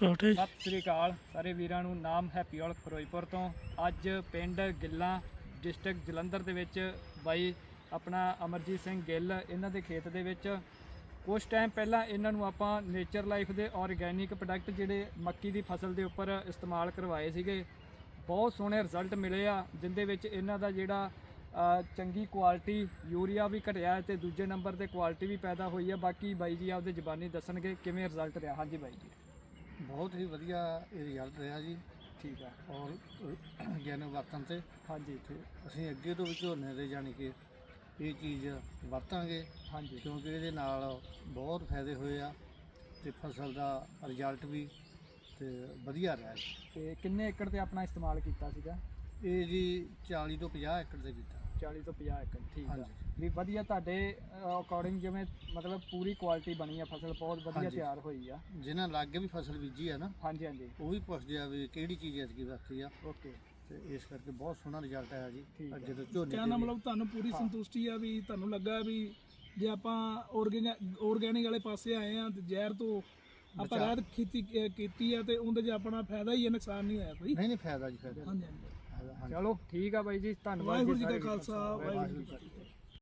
Start ਹੈ ਸਤਿ ਸ੍ਰੀ ਅਕਾਲ ਸਾਰੇ ਵੀਰਾਂ ਨੂੰ, ਨਾਮ ਹੈਪੀ ਫਿਰੋਜ਼ਪੁਰ ਤੋਂ। ਅੱਜ ਪਿੰਡ ਗਿੱਲਾਂ ਡਿਸਟ੍ਰਿਕਟ ਜਲੰਧਰ ਦੇ ਵਿੱਚ ਬਾਈ ਆਪਣਾ ਅਮਰਜੀਤ ਸਿੰਘ ਗਿੱਲ, ਇਹਨਾਂ ਦੇ ਖੇਤ ਦੇ ਵਿੱਚ। ਕੁਝ ਟਾਈਮ ਪਹਿਲਾਂ ਇਹਨਾਂ ਨੂੰ ਆਪਾਂ ਨੇਚਰ ਲਾਈਫ ਦੇ ਆਰਗੇਨਿਕ ਪ੍ਰੋਡਕਟ ਜਿਹੜੇ ਮੱਕੀ ਦੀ ਫਸਲ ਦੇ ਉੱਪਰ ਇਸਤੇਮਾਲ ਕਰਵਾਏ ਸੀਗੇ। ਬਹੁਤ ਸੋਹਣੇ ਰਿਜ਼ਲਟ ਮਿਲੇ ਆ, ਜਿੰਦੇ ਵਿੱਚ ਇਹਨਾਂ ਦਾ ਜਿਹੜਾ ਚੰਗੀ ਕੁਆਲਿਟੀ ਯੂਰੀਆ ਵੀ ਘਟਿਆ ਹੈ ਤੇ ਦੂਜੇ ਨੰਬਰ ਤੇ ਕੁਆਲਿਟੀ ਵੀ ਪੈਦਾ ਹੋਈ ਹੈ ਬਾਕੀ ਬਾਈ ਜੀ ਆਪਦੇ ਜ਼ਬਾਨੀ ਦੱਸਣਗੇ ਕਿਵੇਂ ਰਿਜ਼ਲਟ ਰਿਹਾ। ਹਾਂਜੀ ਬਾਈ ਜੀ। ਬਹੁਤ ਹੀ ਵਧੀਆ ਇਹ ਰਿਜ਼ਲਟ ਰਿਹਾ ਜੀ। ਠੀਕ ਆ। ਔਰ ਗਿਆਨ ਵਰਤਨ ਤੇ ਹਾਂਜੀ। ਤੇ ਅਸੀਂ ਅੱਗੇ ਤੋਂ ਵੀ ਝੋਨੇ ਦੇ ਜਾਣੀ ਕਿ ਇਹ ਚੀਜ਼ ਵਰਤਾਂਗੇ ਹਾਂਜੀ। ਕਿਉਂਕਿ ਇਹਦੇ ਨਾਲ ਬਹੁਤ ਫਾਇਦੇ ਹੋਏ ਆ ਤੇ ਫਸਲ ਦਾ ਰਿਜ਼ਲਟ ਵੀ ਤੇ ਵਧੀਆ ਰਿਹਾ ਜੀ। ਤੇ ਕਿੰਨੇ ਏਕੜ ਤੇ ਆਪਣਾ ਇਸਤੇਮਾਲ ਕੀਤਾ ਸੀਗਾ? ਇਹ ਜੀ 40 ਤੋਂ 50 ਏਕੜ ਦੇ ਕੀਤਾ। 40 ਤੋਂ 50 ਏਕੜ ਠੀਕ ਆ ਹਾਂਜੀ। ਵੀ ਵਧੀਆ ਤੁਹਾਡੇ ਅਕੋਰਡਿੰਗ ਜਿਵੇਂ ਮਤਲਬ ਪੂਰੀ ਕੁਆਲਿਟੀ ਬਣੀ ਆ ਫਸਲ ਬਹੁਤ ਵਧੀਆ ਹਾਂਜੀ। ਤਿਆਰ ਹੋਈ ਆ ਜਿਨ੍ਹਾਂ ਲਾਗੇ ਵੀ ਫਸਲ ਬੀਜੀ ਆ ਨਾ ਹਾਂਜੀ ਹਾਂਜੀ ਉਹ ਵੀ ਪੁੱਛਦੇ ਆ ਵੀ ਕਿਹੜੀ ਚੀਜ਼ ਐਤਕੀ ਵਰਤੀ ਆ ਓਕੇ ਤੇ ਇਸ ਕਰਕੇ ਬਹੁਤ ਸੋਹਣਾ ਰਿਜ਼ਲਟ ਆਇਆ ਜੀ ਆ। ਅੱਗੇ ਤੋਂ ਝੋਨੇ ਕਹਿਣ ਤੇ ਦਾ ਵੀ। ਮਤਲਬ ਤੁਹਾਨੂੰ ਪੂਰੀ ਹਾਂ। ਸੰਤੁਸ਼ਟੀ ਆ ਵੀ ਤੁਹਾਨੂੰ ਲੱਗਾ ਵੀ ਜੇ ਆਪਾਂ ਆਰਗੇਨਿਕ ਵਾਲੇ ਪਾਸੇ ਆਏ ਆ ਤੇ ਜ਼ਹਿਰ ਤੋਂ ਆਪਾਂ ਬਚਾਅ। ਰਹਿਤ ਖੇਤੀ ਅਹ ਕੀਤੀ ਆ ਤੇ ਉਹਦੇ 'ਚ ਆਪਣਾ ਫਾਇਦਾ ਹੀ ਹੈ ਨੁਕਸਾਨ ਨਹੀਂ ਹੋਇਆ ਕੋਈ ਨਹੀਂ ਨਹੀਂ ਫਾਇਦਾ ਜੀ ਫਾਇਦਾ। ਹਾਂਜੀ ਹਾਂਜੀ। ਹਾਂਜੀ। ਚਲੋ ਠੀਕ ਆ ਬਾਈ ਜੀ ਧੰਨਵਾਦ ਵਾਹਿਗੁਰੂ ਜੀ ਸਾਰੇ ਕਾ ਖਾਲਸਾ। ਵਾਹਿਗੁਰੂ ਜੀ ਕੀ ਫਤਿਹ।